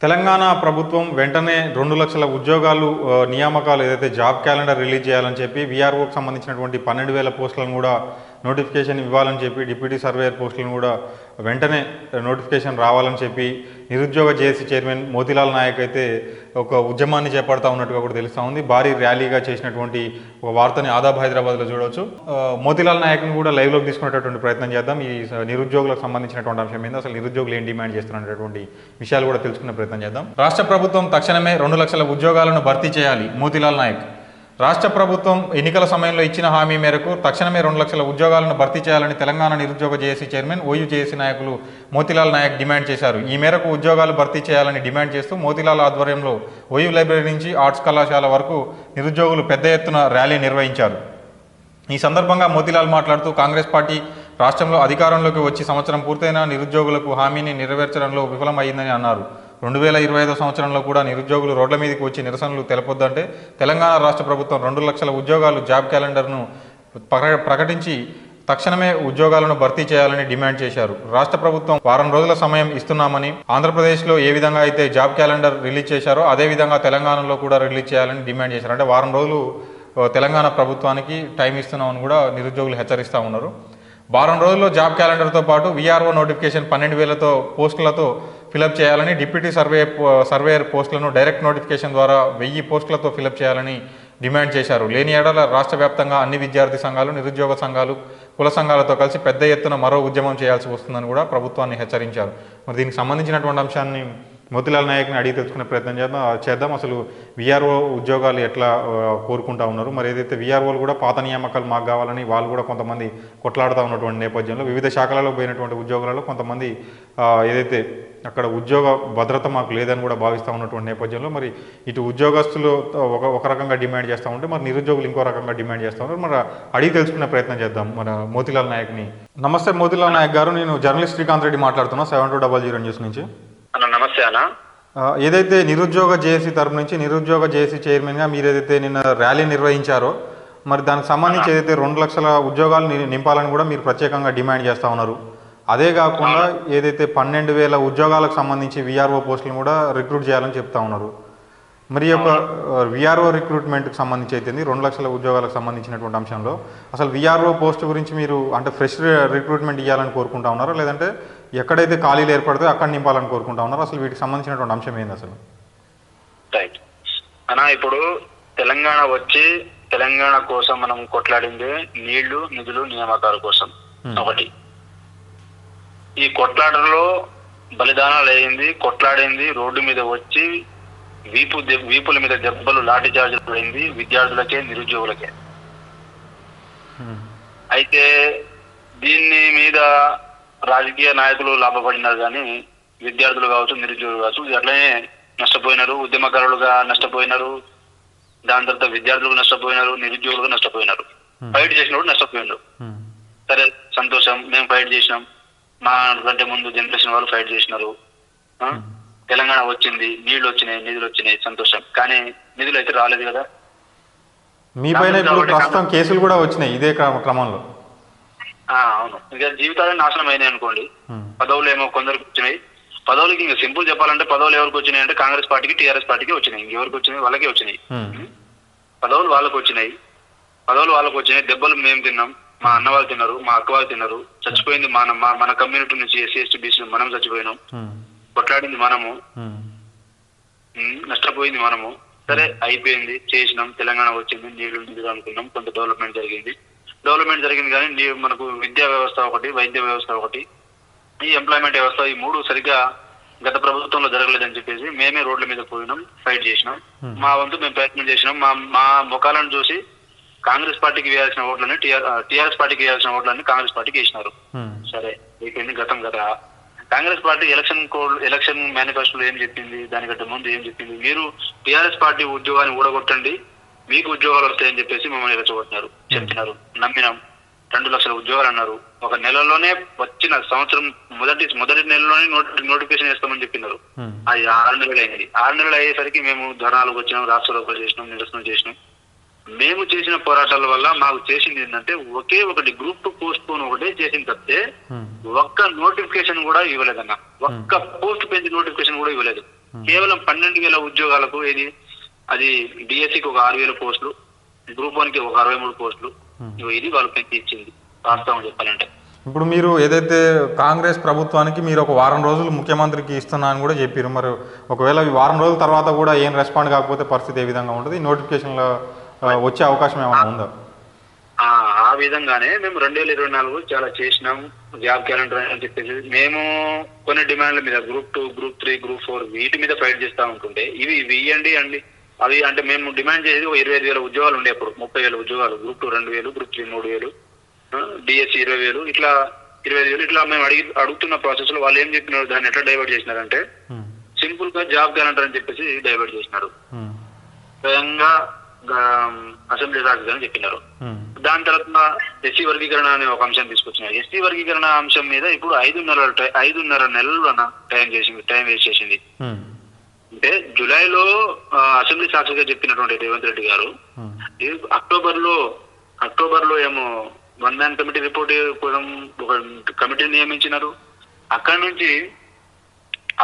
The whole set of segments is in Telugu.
తెలంగాణ ప్రభుత్వం వెంటనే రెండు లక్షల ఉద్యోగాలు నియామకాలు ఏదైతే జాబ్ క్యాలెండర్ రిలీజ్ చేయాలని చెప్పి వీఆర్ఓకి సంబంధించినటువంటి పన్నెండు వేల పోస్టులను కూడా నోటిఫికేషన్ ఇవ్వాలని చెప్పి డిప్యూటీ సర్వేయర్ పోస్టులను కూడా వెంటనే నోటిఫికేషన్ రావాలని చెప్పి నిరుద్యోగ జేఏసీ చైర్మన్ మోతిలాల్ నాయక్ అయితే ఒక ఉద్యమాన్ని చేపడతా ఉన్నట్టుగా కూడా తెలుస్తూ ఉంది. భారీ ర్యాలీగా చేసినటువంటి ఒక వార్తని ఆదాబ్ హైదరాబాద్లో చూడవచ్చు మోతిలాల్ నాయక్ని కూడా లైవ్లోకి తీసుకునేటటువంటి ప్రయత్నం చేద్దాం. ఈ నిరుద్యోగులకు సంబంధించినటువంటి అంశం మీద అసలు నిరుద్యోగులు ఏం డిమాండ్ చేస్తున్నటువంటి విషయాలు కూడా తెలుసుకునే ప్రయత్నం చేద్దాం. రాష్ట్ర ప్రభుత్వం తక్షణమే రెండు లక్షల ఉద్యోగాలను భర్తీ చేయాలి మోతిలాల్ నాయక్. రాష్ట్ర ప్రభుత్వం ఎన్నికల సమయంలో ఇచ్చిన హామీ మేరకు తక్షణమే రెండు లక్షల ఉద్యోగాలను భర్తీ చేయాలని తెలంగాణ నిరుద్యోగ జేఏసీ చైర్మన్ ఓయూ జేఏసీ నాయకులు మోతిలాల్ నాయక్ డిమాండ్ చేశారు. ఈ మేరకు ఉద్యోగాలు భర్తీ చేయాలని డిమాండ్ చేస్తూ మోతిలాల్ ఆధ్వర్యంలో ఓయూ లైబ్రరీ నుంచి ఆర్ట్స్ కళాశాల వరకు నిరుద్యోగులు పెద్ద ఎత్తున ర్యాలీ నిర్వహించారు. ఈ సందర్భంగా మోతిలాల్ మాట్లాడుతూ కాంగ్రెస్ పార్టీ రాష్ట్రంలో అధికారంలోకి వచ్చి సంవత్సరం పూర్తయిన నిరుద్యోగులకు హామీని నెరవేర్చడంలో విఫలమైందని అన్నారు. రెండు వేల ఇరవై ఐదో సంవత్సరంలో కూడా నిరుద్యోగులు రోడ్ల మీదకి వచ్చి నిరసనలు తెలపొద్దంటే తెలంగాణ రాష్ట్ర ప్రభుత్వం రెండు లక్షల ఉద్యోగాలు జాబ్ క్యాలెండర్ను ప్రక- ప్రకటించి తక్షణమే ఉద్యోగాలను భర్తీ చేయాలని డిమాండ్ చేశారు. రాష్ట్ర ప్రభుత్వం వారం రోజుల సమయం ఇస్తున్నామని ఆంధ్రప్రదేశ్లో ఏ విధంగా అయితే జాబ్ క్యాలెండర్ రిలీజ్ చేశారో అదే విధంగా తెలంగాణలో కూడా రిలీజ్ చేయాలని డిమాండ్ చేశారు. అంటే వారం రోజులు తెలంగాణ ప్రభుత్వానికి టైం ఇస్తున్నామని కూడా నిరుద్యోగులు హెచ్చరిస్తూ ఉన్నారు. వారం రోజుల్లో జాబ్ క్యాలెండర్తో పాటు వీఆర్ఓ నోటిఫికేషన్ పన్నెండు వేలతో పోస్టులతో ఫిలప్ చేయాలని డిప్యూటీ సర్వే సర్వేయర్ పోస్టులను డైరెక్ట్ నోటిఫికేషన్ ద్వారా వెయ్యి పోస్టులతో ఫిలప్ చేయాలని డిమాండ్ చేశారు. లేని ఏడల రాష్ట్ర వ్యాప్తంగా అన్ని విద్యార్థి సంఘాలు నిరుద్యోగ సంఘాలు కుల సంఘాలతో కలిసి పెద్ద ఎత్తున మరో ఉద్యమం చేయాల్సి వస్తుందని కూడా ప్రభుత్వాన్ని హెచ్చరించారు. మరి దీనికి సంబంధించినటువంటి అంశాన్ని మోతిలాల్ నాయక్ని అడిగి తెలుసుకునే ప్రయత్నం చేద్దాం. చేద్దాం. అసలు విఆర్ఓ ఉద్యోగాలు ఎట్లా కోరుకుంటా ఉన్నారు? మరి ఏదైతే విఆర్ఓలు కూడా పాత నియామకాలు మాకు కావాలని వాళ్ళు కూడా కొంతమంది కొట్లాడుతూ ఉన్నటువంటి నేపథ్యంలో వివిధ శాఖలలో పోయినటువంటి ఉద్యోగాలలో కొంతమంది ఏదైతే అక్కడ ఉద్యోగ భద్రత మాకు లేదని కూడా భావిస్తూ ఉన్నటువంటి నేపథ్యంలో మరి ఇటు ఉద్యోగస్తులు ఒక ఒక రకంగా డిమాండ్ చేస్తూ ఉంటే మరి నిరుద్యోగులు ఇంకో రకంగా డిమాండ్ చేస్తూ ఉన్నారు. మరి అడిగి తెలుసుకునే ప్రయత్నం చేద్దాం మన మోతిలాల్ నాయక్ని. నమస్తే మోతిలాల్ నాయక్ గారు. నేను జర్నలిస్ట్ శ్రీకాంత్ రెడ్డి మాట్లాడుతున్నా seven two double zero news నుంచి. ఆ, ఏదైతే నిరుద్యోగ జేఏసీ తరపు నుంచి నిరుద్యోగ జేఏసీ చైర్మన్గా మీరు ఏదైతే నిన్న ర్యాలీ నిర్వహించారో మరి దానికి సంబంధించి ఏదైతే రెండు లక్షల ఉద్యోగాలు నింపాలని కూడా మీరు ప్రత్యేకంగా డిమాండ్ చేస్తూ ఉన్నారు. అదే కాకుండా ఏదైతే పన్నెండు వేల ఉద్యోగాలకు సంబంధించి విఆర్ఓ పోస్టులను కూడా రిక్రూట్ చేయాలని చెప్తా ఉన్నారు. మరి యొక్క విఆర్ఓ రిక్రూట్మెంట్కి సంబంధించి అయితే రెండు లక్షల ఉద్యోగాలకు సంబంధించినటువంటి అంశంలో అసలు విఆర్ఓ పోస్ట్ గురించి మీరు అంటే ఫ్రెష్ రిక్రూట్మెంట్ ఇవ్వాలని కోరుకుంటా ఉన్నారా? లేదంటే ఎక్కడైతే ఖాళీలు ఏర్పడితే అక్కడ నింపాలని కోరుకుంటా ఉన్నారా? అసలు వీటికి సంబంధించినటువంటి అంశం ఏంది అసలు? రైట్ అన్న ఇప్పుడు తెలంగాణ వచ్చి తెలంగాణ కోసం మనం కొట్లాడింది నీళ్ళు నిధులు నియామకాల కోసం. ఒకటి. ఈ కొట్లాటలో బలిదానాలు అయింది కొట్లాడింది రోడ్డు మీద వచ్చి వీపు వీపుల మీద దెబ్బలు లాఠీ చార్జీలు పడింది విద్యార్థులకే నిరుద్యోగులకే. అయితే దీన్ని మీద రాజకీయ నాయకులు లాభపడినారు కానీ విద్యార్థులు కావచ్చు నిరుద్యోగులు కావచ్చు అట్లనే నష్టపోయినారు ఉద్యమకారులుగా నష్టపోయినారు దాని తర్వాత విద్యార్థులకు నష్టపోయినారు నిరుద్యోగులుగా నష్టపోయినారు. Hmm. ఫైట్ చేసినప్పుడు నష్టపోయినారు Hmm. సరే సంతోషం మేము ఫైట్ చేసినాం. మా కంటే ముందు జనరేషన్ వాళ్ళు ఫైట్ చేసినారు? తెలంగాణ వచ్చింది నీళ్ళు వచ్చినాయి నిధులు వచ్చినాయి సంతోషం. కానీ నిధులు అయితే రాలేదు కదా. మీ పైన ఇప్పుడు ప్రస్తుతం కేసులు కూడా వచ్చినాయి ఇదే క్రమ- క్రమంలో. అవును. ఇక జీవితాలు నాశనం అయినాయి అనుకోండి. పదవులు ఏమో కొందరికి వచ్చినాయి. పదవులకి ఇంకా సింపుల్ చెప్పాలంటే పదవులు ఎవరికి వచ్చినాయి అంటే కాంగ్రెస్ పార్టీకి టీఆర్ఎస్ పార్టీకి వచ్చినాయి. ఇంకెవరికి వచ్చినాయి? వాళ్ళకే వచ్చినాయి. పదవులు వాళ్ళకి వచ్చినాయి. పదవులు వాళ్ళకి వచ్చినాయి. దెబ్బలు మేము తిన్నాం. మా అన్న వాళ్ళు తిన్నారు మా అక్క వాళ్ళు తిన్నారు. చచ్చిపోయింది మన మా- మన కమ్యూనిటీ నుంచి ఎస్సీ ఎస్టీ బీసీ మనం చచ్చిపోయినాం. కొట్లాడింది మనము. నష్టపోయింది మనము. సరే అయిపోయింది. చేసినాం. తెలంగాణ వచ్చింది. నీళ్ళు నిధులు అనుకున్నాం కొంత డెవలప్మెంట్ జరిగింది. డెవలప్మెంట్ జరిగింది కానీ మనకు విద్యా వ్యవస్థ ఒకటి వైద్య వ్యవస్థ ఒకటి. ఈ ఎంప్లాయ్మెంట్ వ్యవస్థ ఈ మూడు సరిగ్గా గత ప్రభుత్వంలో జరగలేదని చెప్పేసి మేమే రోడ్ల మీద పోయినాం ఫైట్ చేసినాం. మా వంతు మేము ప్రయత్నం చేసినాం. మా మా ముఖాలను చూసి కాంగ్రెస్ పార్టీకి వేయాల్సిన ఓట్లని టీఆర్ టీఆర్ఎస్ పార్టీకి వేయాల్సిన ఓట్లని కాంగ్రెస్ పార్టీకి వేసినారు. సరే అయిపోయింది. గతం కదా Congress party election code election మేనిఫెస్టోలో ఏం చెప్పింది దానికంటే ముందు ఏం చెప్పింది? మీరు టీఆర్ఎస్ పార్టీ ఉద్యోగాన్ని ఊడగొట్టండి మీకు ఉద్యోగాలు వస్తాయని చెప్పేసి మమ్మల్ని రెచ్చగొట్టినారు చెప్పినారు నమ్మినాం. రెండు లక్షల ఉద్యోగాలు అన్నారు. ఒక నెలలోనే వచ్చిన సంవత్సరం మొదటి మొదటి నెలలోనే నోటి నోటిఫికేషన్ వేస్తామని చెప్పినారు. Hmm. అది ఆరు నెలలు అయింది ఆరు నెలలు అయ్యేసరికి మేము ధర్నాలకు వచ్చినాం రాష్ట్రాలకు చేసినాం నిరసన చేసినాం. మేము చేసిన పోరాటాల వల్ల మాకు చేసింది ఏంటంటే ఒకే ఒకటి గ్రూప్ టూ పోస్ట్ పోన్ ఒకటే చేసిన తప్పితే Hmm. ఒక్క నోటిఫికేషన్ కూడా ఇవ్వలేదన్న. ఒక్క పోస్ట్ పెంచి నోటిఫికేషన్ కూడా ఇవ్వలేదు. కేవలం పన్నెండు వేల ఉద్యోగాలకు ఇది అది డిఎస్సికి ఒక ఆరు వేల పోస్టులు గ్రూప్ వన్కి ఒక అరవై మూడు పోస్టులు. ఇగో ఇది వాళ్ళు పెంచి ఇచ్చింది. వాస్తవం చెప్పాలంటే. ఇప్పుడు మీరు ఏదైతే కాంగ్రెస్ ప్రభుత్వానికి మీరు ఒక వారం రోజులు ముఖ్యమంత్రికి ఇస్తున్నా అని కూడా చెప్పారు మరి ఒకవేళ ఈ వారం రోజుల తర్వాత కూడా ఏం రెస్పాండ్ కాకపోతే పరిస్థితి ఏ విధంగా ఉంటుంది? నోటిఫికేషన్లో వచ్చే అవకాశం ఏమైనా ఉందా? ఆ విధంగానే మేము రెండు వేల ఇరవై నాలుగు చాలా చేసినాం జాబ్ క్యాలెండర్ అని చెప్పేసి మేము కొన్ని డిమాండ్ల మీద group two group three group four వీటి మీద ఫైట్ చేస్తా ఉంటుంటే ఇవి ఇవి ఇవ్వండి అండి. అవి అంటే మేము డిమాండ్ చేసేది ఒక ఇరవై ఐదు వేల ఉద్యోగాలు ఉండే అప్పుడు. ముప్పై వేల ఉద్యోగాలు గ్రూప్ టూ రెండు వేలు గ్రూప్ త్రీ మూడు వేలు డిఎస్సి ఇరవై వేలు ఇట్లా ఇరవై ఐదు వేలు ఇట్లా మేము అడిగి అడుగుతున్న ప్రాసెస్లో వాళ్ళు ఏం చెప్పినారు దాన్ని ఎట్లా డైవర్ట్ చేసినారంటే సింపుల్గా జాబ్ క్యాలెండర్ అని చెప్పేసి డైవర్ట్ చేసినారు. స్వయంగా అసెంబ్లీ సాక్షి అని చెప్పినారు దాని తర్వాత ఎస్సీ వర్గీకరణ అనే ఒక అంశం తీసుకొచ్చినారు. ఎస్సీ వర్గీకరణ అంశం మీద ఇప్పుడు ఐదున్నర ఐదున్నర నెలలు అన్న టైం చేసింది టైం వేస్ట్ చేసింది. అంటే జూలైలో అసెంబ్లీ సాక్షిగా చెప్పినటువంటి రేవంత్ రెడ్డి గారు అక్టోబర్లో అక్టోబర్లో ఏమో వన్ మ్యాన్ కమిటీ రిపోర్ట్ కోసం ఒక కమిటీని నియమించినారు. అక్కడి నుంచి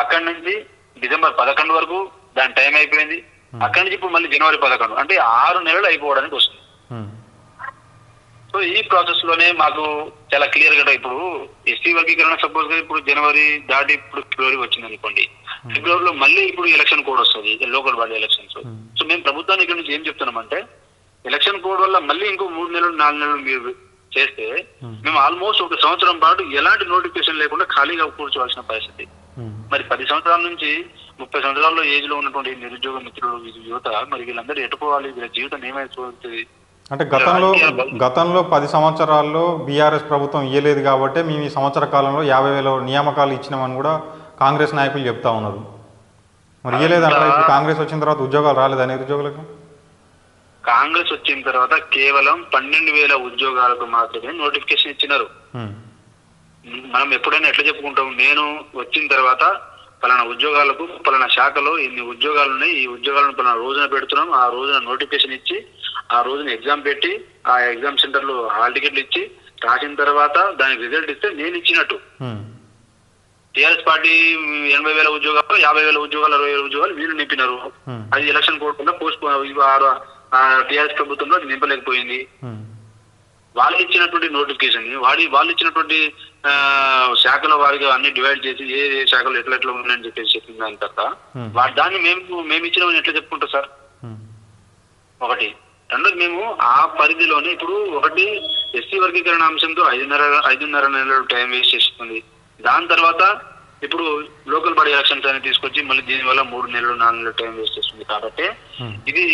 అక్కడి నుంచి డిసెంబర్ పదకొండు వరకు దాని టైం అయిపోయింది. అక్కడి నుంచి ఇప్పుడు మళ్ళీ జనవరి పదకొండు. అంటే ఆరు నెలలు అయిపోవడానికి వస్తుంది. సో ఈ ప్రాసెస్లోనే మాకు చాలా క్లియర్గా ఇప్పుడు ఎస్సీ వర్గీకరణ సపోజ్గా ఇప్పుడు జనవరి దాటి ఇప్పుడు ఫిబ్రవరి వచ్చింది అనుకోండి. ఫిబ్రవరిలో మళ్ళీ ఇప్పుడు ఎలక్షన్ కోడ్ వస్తుంది లోకల్ బాడీ ఎలక్షన్స్ సో మేము ప్రభుత్వానికి ఇక్కడ నుంచి ఏం చెప్తున్నామంటే ఎలక్షన్ కోడ్ వల్ల మళ్ళీ ఇంకో మూడు నెలలు నాలుగు నెలలు మీరు చేస్తే మేము ఆల్మోస్ట్ ఒక సంవత్సరం పాటు ఎలాంటి నోటిఫికేషన్ లేకుండా ఖాళీగా కూర్చోవాల్సిన పరిస్థితి. ఉమ్. మరి పది సంవత్సరాల నుంచి ముప్పై సంవత్సరాల్లో ఏజ్లో ఉన్నటువంటి నిరుద్యోగ మిత్రులు యువత మరి వీళ్ళందరూ ఎట్టుకోవాలి వీళ్ళ జీవితం ఏమైపోతుంది? అంటే గతంలో గతంలో పది సంవత్సరాల్లో బీఆర్ఎస్ ప్రభుత్వం ఇయ్యలేదు కాబట్టి మేము ఈ సంవత్సర కాలంలో యాభై వేల నియామకాలు ఇచ్చినామని కూడా కాంగ్రెస్ నాయకులు చెప్తా ఉన్నారు. మరి ఇయ్యలేదంటారా ఇప్పుడు కాంగ్రెస్ వచ్చిన తర్వాత ఉద్యోగాలు రాలేదా నిరుద్యోగులకు? కాంగ్రెస్ వచ్చిన తర్వాత కేవలం పన్నెండు వేల ఉద్యోగాలకు మాత్రమే నోటిఫికేషన్ ఇచ్చినారు. ఉమ్, మనం ఎప్పుడైనా ఎట్లా చెప్పుకుంటాం? నేను వచ్చిన తర్వాత పలానా ఉద్యోగాలకు పలానా శాఖలో ఇన్ని ఉద్యోగాలు ఉన్నాయి ఈ ఉద్యోగాలను పలానా రోజున పెడుతున్నాం ఆ రోజున నోటిఫికేషన్ ఇచ్చి ఆ రోజున ఎగ్జామ్ పెట్టి ఆ ఎగ్జామ్ సెంటర్లో హాల్ టికెట్లు ఇచ్చి రాసిన తర్వాత దానికి రిజల్ట్ ఇస్తే నేను ఇచ్చినట్టు. ఉమ్, టీఆర్ఎస్ పార్టీ ఎనభై వేల ఉద్యోగాలు యాభై వేల ఉద్యోగాలు అరవై వేల ఉద్యోగాలు వీళ్ళు నింపినారు. ఉమ్, అది ఎలక్షన్ కోడ్ కింద పోస్ట్ టీఆర్ఎస్ ప్రభుత్వంలో అది నింపలేకపోయింది. వాళ్ళు ఇచ్చినటువంటి నోటిఫికేషన్ వాడి వాళ్ళు ఇచ్చినటువంటి శాఖల వారిగా అన్ని డివైడ్ చేసి ఏ ఏ శాఖలు ఎట్లా ఎట్లా ఉన్నాయని చెప్పేసి చెప్పిన దాని తర్వాత. వాటి దాన్ని మేము మేము ఇచ్చినామని ఎట్లా చెప్పుకుంటాం సార్? ఒకటి. రెండోది మేము ఆ పరిధిలోనే ఇప్పుడు ఒకటి ఎస్సీ వర్గీకరణ అంశంతో ఐదున్నర ఐదున్నర నెలలు టైం వేస్ట్ చేస్తుంది. దాని తర్వాత ఇప్పుడు లోకల్ బాడీ ఎలక్షన్స్ అని తీసుకొచ్చి మళ్ళీ దీనివల్ల మూడు నెలలు నాలుగు నెలలు టైం వేస్ట్ చేస్తుంది. కాబట్టి ఇది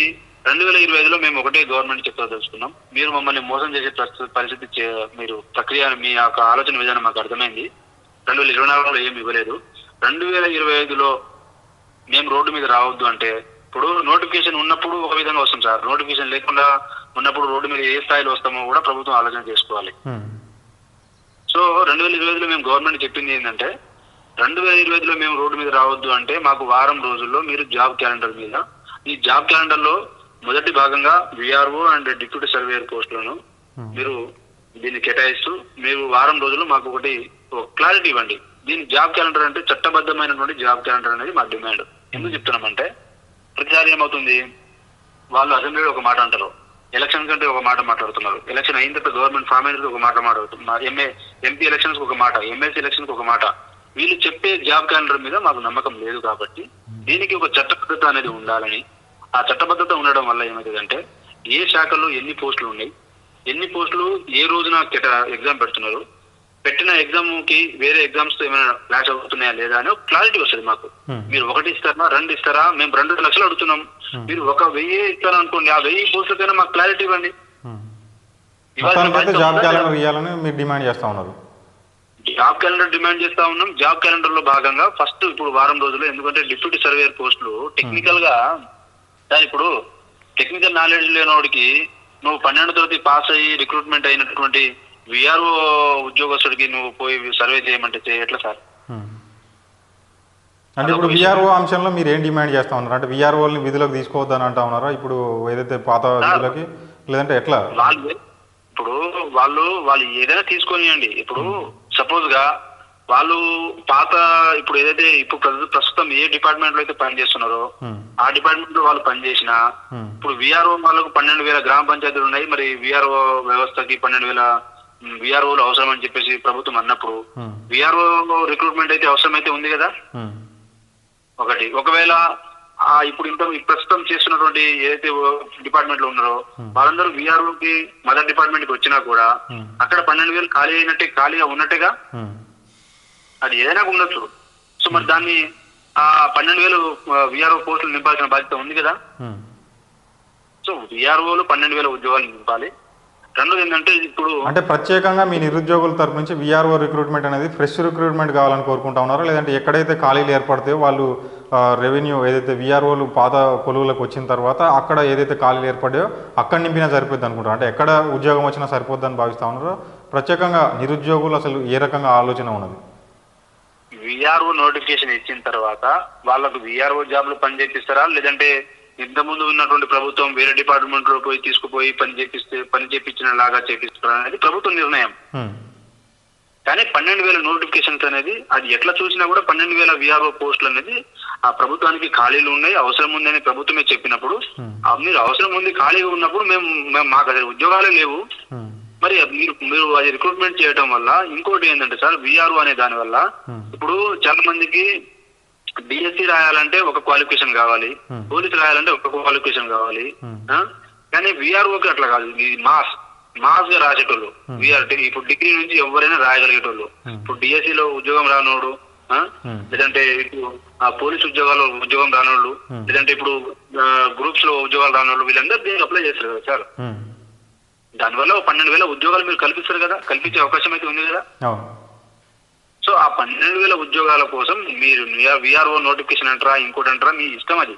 రెండు వేల ఇరవై ఐదులో మేము ఒకటే గవర్నమెంట్ చెప్పదలుచుకున్నాం మీరు మమ్మల్ని మోసం చేసే పరిస్థితి మీరు ప్రక్రియ మీ యొక్క ఆలోచన విధానం మాకు అర్థమైంది. రెండు వేల ఇరవై నాలుగులో ఏమి ఇవ్వలేదు. రెండు వేల ఇరవై ఐదులో మేము రోడ్డు మీద రావద్దు అంటే ఇప్పుడు నోటిఫికేషన్ ఉన్నప్పుడు ఒక విధంగా వస్తాం సార్. నోటిఫికేషన్ లేకుండా ఉన్నప్పుడు రోడ్డు మీద ఏ స్థాయిలో వస్తామో కూడా ప్రభుత్వం ఆలోచన చేసుకోవాలి. ఉమ్, సో రెండు వేల ఇరవై ఐదులో మేము గవర్నమెంట్ చెప్పింది ఏంటంటే రెండు వేల ఇరవై ఐదులో మేము రోడ్డు మీద రావద్దు అంటే మాకు వారం రోజుల్లో మీరు జాబ్ క్యాలెండర్ మీద ఈ జాబ్ క్యాలెండర్లో మొదటి భాగంగా విఆర్ఓ అండ్ డిప్యూటీ సర్వేయర్ పోస్టులను Hmm. మీరు దీన్ని కేటాయిస్తూ మీరు వారం రోజులు మాకు ఒకటి క్లారిటీ ఇవ్వండి. దీని జాబ్ క్యాలెండర్ అంటే చట్టబద్ధమైనటువంటి జాబ్ క్యాలెండర్ అనేది మా డిమాండ్. ఎందుకు చెప్తున్నామంటే ప్రతిసారి ఏమవుతుంది? వాళ్ళు అసెంబ్లీలో ఒక మాట అంటారు. ఎలక్షన్ కంటే ఒక మాట మాట్లాడుతున్నారు. ఎలక్షన్ అయిన తర్వాత గవర్నమెంట్ ఫామ్ అయిన ఒక మాట మాట్లాడుతున్నారు ఎంఏ ఎంపీ ఎలక్షన్స్ ఒక మాట ఎమ్మెల్సీ ఎలక్షన్స్ ఒక మాట. వీళ్ళు చెప్పే జాబ్ క్యాలెండర్ మీద మాకు నమ్మకం లేదు కాబట్టి దీనికి ఒక చట్టబద్ధత అనేది ఉండాలని ఆ చట్టబద్ధత ఉండడం వల్ల ఏమవుతుందంటే ఏ శాఖలో ఎన్ని పోస్టులు ఉన్నాయి ఎన్ని పోస్టులు ఏ రోజున ఎగ్జామ్ పెడుతున్నారు పెట్టిన ఎగ్జామ్కి వేరే ఎగ్జామ్స్తో ఏమైనా క్లాష్ అవుతున్నాయా లేదా అని క్లారిటీ వస్తుంది మాకు. మీరు ఒకటి ఇస్తారా రెండు ఇస్తారా మేము రెండు లక్షలు అడుగుతున్నాం. మీరు ఒక వెయ్యి ఇస్తారా అనుకోండి ఆ వెయ్యి పోస్టులకైనా మాకు క్లారిటీ ఇవ్వండి. డిమాండ్ చేస్తా ఉన్నారు. జాబ్ క్యాలెండర్ డిమాండ్ చేస్తా ఉన్నాం. జాబ్ క్యాలెండర్లో భాగంగా ఫస్ట్ ఇప్పుడు వారం రోజులు ఎందుకంటే డిప్యూటీ సర్వేయర్ పోస్టులు టెక్నికల్గా దాని ఇప్పుడు టెక్నికల్ నాలెడ్జ్ లేనివాడికి నువ్వు పన్నెండు తరగతి పాస్ అయ్యి రిక్రూట్మెంట్ అయినటువంటి విఆర్ఓ ఉద్యోగస్తుడికి నువ్వు పోయి సర్వే చేయమంటే చేయ- ఎట్లా సార్. అంటే ఇప్పుడు విఆర్ఓ అంశంలో మీరు ఏం డిమాండ్ చేస్తా ఉన్నారు? అంటే విఆర్ఓని విధులకు తీసుకోవద్దని అంటా ఉన్నారా? ఇప్పుడు ఏదైతే పాత విధులకి లేదంటే ఎట్లా? వాళ్ళు ఇప్పుడు వాళ్ళు వాళ్ళు ఏదైనా తీసుకొనియండి. ఇప్పుడు సపోజ్గా వాళ్ళు పాత ఇప్పుడు ఏదైతే ఇప్పుడు ప్రస్తు- ప్రస్తుతం ఏ డిపార్ట్మెంట్లో అయితే పనిచేస్తున్నారో ఆ డిపార్ట్మెంట్లో వాళ్ళు పనిచేసినా ఇప్పుడు విఆర్ఓ వాళ్ళకు పన్నెండు వేల గ్రామ పంచాయతీలు ఉన్నాయి. మరి విఆర్ఓ వ్యవస్థకి పన్నెండు వేల విఆర్ఓలు అవసరం అని చెప్పేసి ప్రభుత్వం అన్నప్పుడు విఆర్ఓ రిక్రూట్మెంట్ అయితే అవసరం అయితే ఉంది కదా? ఒకటి. ఒకవేళ ఆ ఇప్పుడు ఇంత ప్రస్తుతం చేస్తున్నటువంటి ఏదైతే డిపార్ట్మెంట్లో ఉన్నారో వాళ్ళందరూ విఆర్ఓ కి మదర్ డిపార్ట్మెంట్కి వచ్చినా కూడా అక్కడ పన్నెండు వేలు ఖాళీ అయినట్టే ఖాళీగా ఉన్నట్టుగా అది ఏదైనా ఉండొచ్చు. సో మరి దాన్ని ఆ పన్నెండు వేలు విఆర్ఓ పోస్టులు నింపాల్సిన బాధ్యత ఉంది కదా? ఉమ్. సో విఆర్ఓలు పన్నెండు వేల ఉద్యోగాలు నింపాలి. రెండోది ఏంటంటే ఇప్పుడు అంటే ప్రత్యేకంగా మీ నిరుద్యోగుల తరపు నుంచి విఆర్ఓ రిక్రూట్మెంట్ అనేది ఫ్రెష్ రిక్రూట్మెంట్ కావాలని కోరుకుంటా ఉన్నారా? లేదంటే ఎక్కడైతే ఖాళీలు ఏర్పడతాయో వాళ్ళు రెవెన్యూ ఏదైతే విఆర్ఓలు పాత కొలువులకు వచ్చిన తర్వాత అక్కడ ఏదైతే ఖాళీలు ఏర్పడాయో అక్కడ నింపినా సరిపోద్ది అనుకుంటారు అంటే ఎక్కడ ఉద్యోగం వచ్చినా సరిపోద్దని భావిస్తా ఉన్నారో? ప్రత్యేకంగా నిరుద్యోగులు అసలు ఏ రకంగా ఆలోచన ఉన్నది? విఆర్ఓ నోటిఫికేషన్ ఇచ్చిన తర్వాత వాళ్ళకు విఆర్ఓ జాబ్లు పని చేపిస్తారా? లేదంటే ఇంత ముందు ఉన్నటువంటి ప్రభుత్వం వేరే డిపార్ట్మెంట్లో పోయి తీసుకుపోయి పని చేపిస్తే పని చేపించిన లాగా చేపిస్తారా అనేది ప్రభుత్వ నిర్ణయం. ఉమ్, కానీ పన్నెండు వేల నోటిఫికేషన్స్ అనేది అది ఎట్లా చూసినా కూడా పన్నెండు వేల విఆర్ఓ పోస్టులు అనేది ఆ ప్రభుత్వానికి ఖాళీలు ఉన్నాయి అవసరం ఉందని ప్రభుత్వమే చెప్పినప్పుడు Hmm. మీరు అవసరం ఉంది ఖాళీగా ఉన్నప్పుడు మేము మాకు అసలు ఉద్యోగాలే లేవు. ఉమ్, మరి మీరు మీరు అది రిక్రూట్మెంట్ చేయడం వల్ల ఇంకోటి ఏంటంటే సార్ విఆర్ఓ అనే దాని వల్ల Hmm. ఇప్పుడు చాలా మందికి డిఎస్సి రాయాలంటే ఒక క్వాలిఫికేషన్ కావాలి Hmm. పోలీస్ రాయాలంటే ఒక క్వాలిఫికేషన్ కావాలి Hmm. ఆ? కానీ విఆర్ఓకి అట్లా కాదు ఇది మాస్ మాస్గా రాసేటోళ్ళు విఆర్ ఇప్పుడు డిగ్రీ నుంచి ఎవరైనా రాయగలిగేటోళ్ళు Hmm. ఇప్పుడు డిఎస్సి లో ఉద్యోగం రానోడు? Hmm. లేదంటే ఇప్పుడు ఆ పోలీస్ ఉద్యోగాల్లో ఉద్యోగం రానోళ్ళు Hmm. లేదంటే ఇప్పుడు గ్రూప్స్లో ఉద్యోగాలు రానోళ్ళు వీళ్ళందరూ దీనికి అప్లై చేస్తారు కదా సార్ దానివల్ల పన్నెండు వేల ఉద్యోగాలు మీరు కల్పిస్తారు కదా? కల్పించే అవకాశం అయితే ఉంది కదా? సో ఆ పన్నెండు వేల ఉద్యోగాల కోసం మీరు విఆర్ఓ నోటిఫికేషన్ అంటారా ఇంకోటి అంటారా మీ ఇష్టం అది.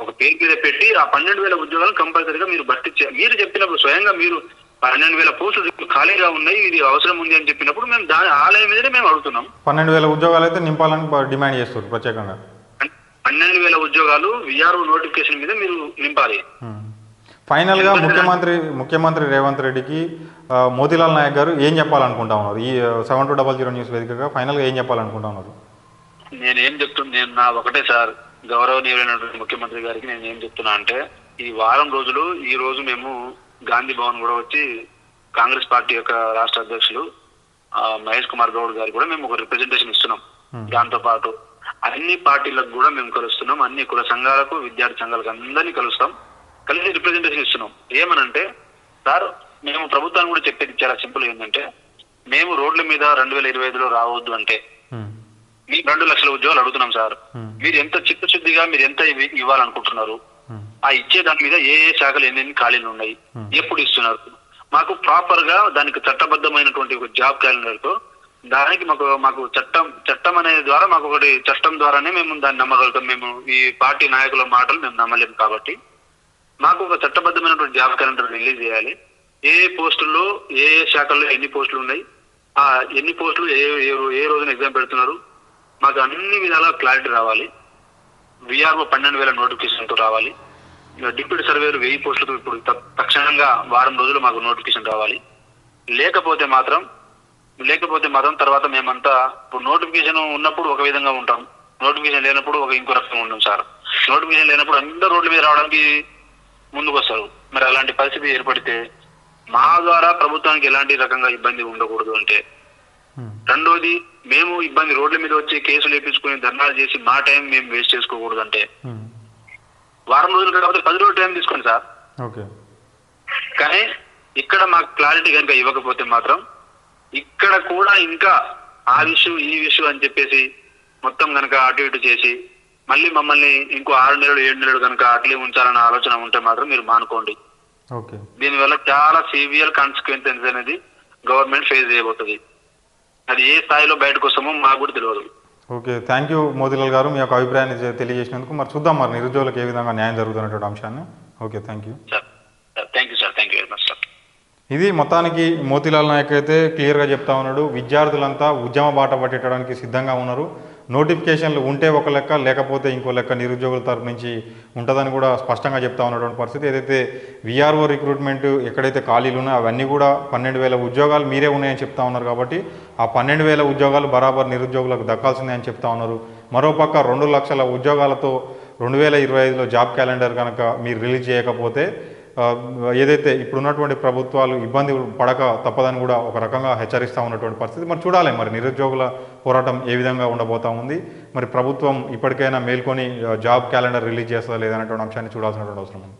ఒక పేరు మీద పెట్టి ఆ పన్నెండు వేల ఉద్యోగాలు కంపల్సరీగా మీరు భర్తీ మీరు చెప్పినప్పుడు స్వయంగా మీరు పన్నెండు వేల పోస్టులు ఖాళీగా ఉన్నాయి ఇది అవసరం ఉంది అని చెప్పినప్పుడు మేము దాని ఆలయం మీదనే మేము అడుగుతున్నాం. పన్నెండు వేల ఉద్యోగాలు అయితే నింపాలని డిమాండ్ చేస్తారు ప్రత్యేకంగా. పన్నెండు వేల ఉద్యోగాలు విఆర్ఓ నోటిఫికేషన్ మీద మీరు నింపాలి. ఫైనల్గా ముఖ్యమంత్రి ముఖ్యమంత్రి రేవంత్ రెడ్డికి మోతీలాల్ నాయక్ గారు ఏం చెప్పాలనుకుంటా ఉన్నారు? ఈ seven two double zero news వేదికగా ఫైనల్గా ఏం చెప్పాలనుకుంటా ఉన్నారు? నేను ఏం చెప్తున్నా నేను నా ఒకటే సార్ గౌరవనీయులైనటువంటి ముఖ్యమంత్రి గారికి నేను ఏం చెప్తున్నా అంటే ఈ వారం రోజులు ఈ రోజు మేము గాంధీ భవన్ కూడా వచ్చి కాంగ్రెస్ పార్టీ యొక్క రాష్ట్ర అధ్యక్షులు మహేష్ కుమార్ గౌడ్ గారు కూడా మేము ఒక రిప్రజెంటేషన్ ఇస్తున్నాం. Hmm. దాంతో పాటు అన్ని పార్టీలకు కూడా మేము కలుస్తున్నాం. అన్ని కుల సంఘాలకు విద్యార్థి సంఘాలకు అందరినీ కలుస్తాం. కలిసి రిప్రజెంటేషన్ ఇస్తున్నాం. ఏమనంటే సార్ మేము ప్రభుత్వాన్ని కూడా చెప్పేది చాలా సింపుల్ ఏంటంటే మేము రోడ్ల మీద రెండు వేల ఇరవై ఐదులో రావద్దు అంటే మీకు రెండు లక్షల ఉద్యోగాలు అడుగుతున్నాం సార్. మీరు ఎంత చిత్తశుద్ధిగా మీరు ఎంత ఇవి- ఇవ్వాలనుకుంటున్నారు? ఆ ఇచ్చే దాని మీద ఏ ఏ శాఖలు ఎన్ని ఖాళీలు ఉన్నాయి. ఎప్పుడు ఇస్తున్నారు? మాకు ప్రాపర్గా దానికి చట్టబద్ధమైనటువంటి ఒక జాబ్ క్యాలెండర్తో దానికి మాకు మాకు చట్టం చట్టం అనే ద్వారా మాకు ఒకటి చట్టం ద్వారానే మేము దాన్ని నమ్మగలుగుతాం. మేము ఈ పార్టీ నాయకుల మాటలు మేము నమ్మలేము కాబట్టి మాకు ఒక చట్టబద్ధమైనటువంటి జాబ్ క్యాలెండర్ రిలీజ్ చేయాలి. ఏ పోస్టుల్లో ఏ ఏ శాఖల్లో ఎన్ని పోస్టులు ఉన్నాయి ఆ ఎన్ని పోస్టులు ఏ ఏ రోజున ఎగ్జామ్ పెడుతున్నారు మాకు అన్ని విధాల క్లారిటీ రావాలి. విఆర్ఓ పన్నెండు వేల నోటిఫికేషన్తో రావాలి. డిప్యూటీ సర్వేలు వెయ్యి పోస్టులతో ఇప్పుడు తక్షణంగా వారం రోజులు మాకు నోటిఫికేషన్ రావాలి. లేకపోతే మాత్రం లేకపోతే మాత్రం తర్వాత మేమంతా ఇప్పుడు నోటిఫికేషన్ ఉన్నప్పుడు ఒక విధంగా ఉంటాం. నోటిఫికేషన్ లేనప్పుడు ఒక ఇంకో రకంగా ఉంటాం సార్. నోటిఫికేషన్ లేనప్పుడు అందరూ రోడ్ల మీద రావడానికి ముందుకు వస్తారు మరి అలాంటి పరిస్థితి ఏర్పడితే మా ద్వారా ప్రభుత్వానికి ఎలాంటి రకంగా ఇబ్బంది ఉండకూడదు అంటే ఉమ్, రెండోది మేము ఇబ్బంది రోడ్ల మీద వచ్చి కేసులు వేపించుకుని ధర్నాలు చేసి మా టైం మేము వేస్ట్ చేసుకోకూడదు అంటే ఉమ్, వారం రోజులు కాకపోతే పది రోజులు టైం తీసుకోండి సార్. కానీ ఇక్కడ మాకు క్లారిటీ కనుక ఇవ్వకపోతే మాత్రం ఇక్కడ కూడా ఇంకా ఆ ఇష్యూ ఈ ఇష్యూ అని చెప్పేసి మొత్తం కనుక అటు ఇటు చేసి మళ్ళీ మమ్మల్ని ఇంకో ఆరు నెలలు ఏడు నెలలు కనుక అట్లే ఉంచాలన్న ఆలోచన ఉంటే మాత్రం మీరు మానుకోండి. ఓకే. దీనివల్ల చాలా సివియర్ కాన్సిక్వెన్సెస్ అనేది గవర్నమెంట్ ఫేస్ చేయబోతుంది. అది ఏ స్థాయిలో బయటకు వస్తామో మాకు కూడా తెలియదు ఓకే. థ్యాంక్ యూ మోతీలాల్ గారు. మీ యొక్క అభిప్రాయాన్ని తెలియజేసినందుకు మరి చూద్దాం మరి నిరుద్యోగులకు ఏ విధంగా న్యాయం జరుగుతున్నటువంటి అంశాన్ని. Okay thank you sir thank you sir thank you very much sir ఇది మొత్తానికి మోతీలాల్ నాయక్ అయితే క్లియర్గా చెప్తా ఉన్నాడు. విద్యార్థులంతా ఉద్యమ బాట పట్టడానికి సిద్ధంగా ఉన్నారు. నోటిఫికేషన్లు ఉంటే ఒక లెక్క లేకపోతే ఇంకో లెక్క నిరుద్యోగుల తరపు నుంచి ఉంటుందని కూడా స్పష్టంగా చెప్తా ఉన్నటువంటి పరిస్థితి. ఏదైతే విఆర్ఓ రిక్రూట్మెంట్ ఎక్కడైతే ఖాళీలు ఉన్నాయో అవన్నీ కూడా పన్నెండు వేల ఉద్యోగాలు మీరే ఉన్నాయని చెప్తా ఉన్నారు కాబట్టి ఆ పన్నెండు వేల ఉద్యోగాలు బరాబర్ నిరుద్యోగులకు దక్కాల్సిందే అని చెప్తా ఉన్నారు. మరోపక్క రెండు లక్షల ఉద్యోగాలతో రెండు వేల ఇరవై ఐదులో జాబ్ క్యాలెండర్ కనుక మీరు రిలీజ్ చేయకపోతే ఏదైతే ఇప్పుడున్నటువంటి ప్రభుత్వాలు ఇబ్బంది పడక తప్పదని కూడా ఒక రకంగా హెచ్చరిస్తూ ఉన్నటువంటి పరిస్థితి. మరి చూడాలి మరి నిరుద్యోగుల పోరాటం ఏ విధంగా ఉండబోతా ఉంది. మరి ప్రభుత్వం ఇప్పటికైనా మేల్కొని జాబ్ క్యాలెండర్ రిలీజ్ చేస్తా లేదనేటువంటి అంశాన్ని చూడాల్సినటువంటి అవసరం ఉంది.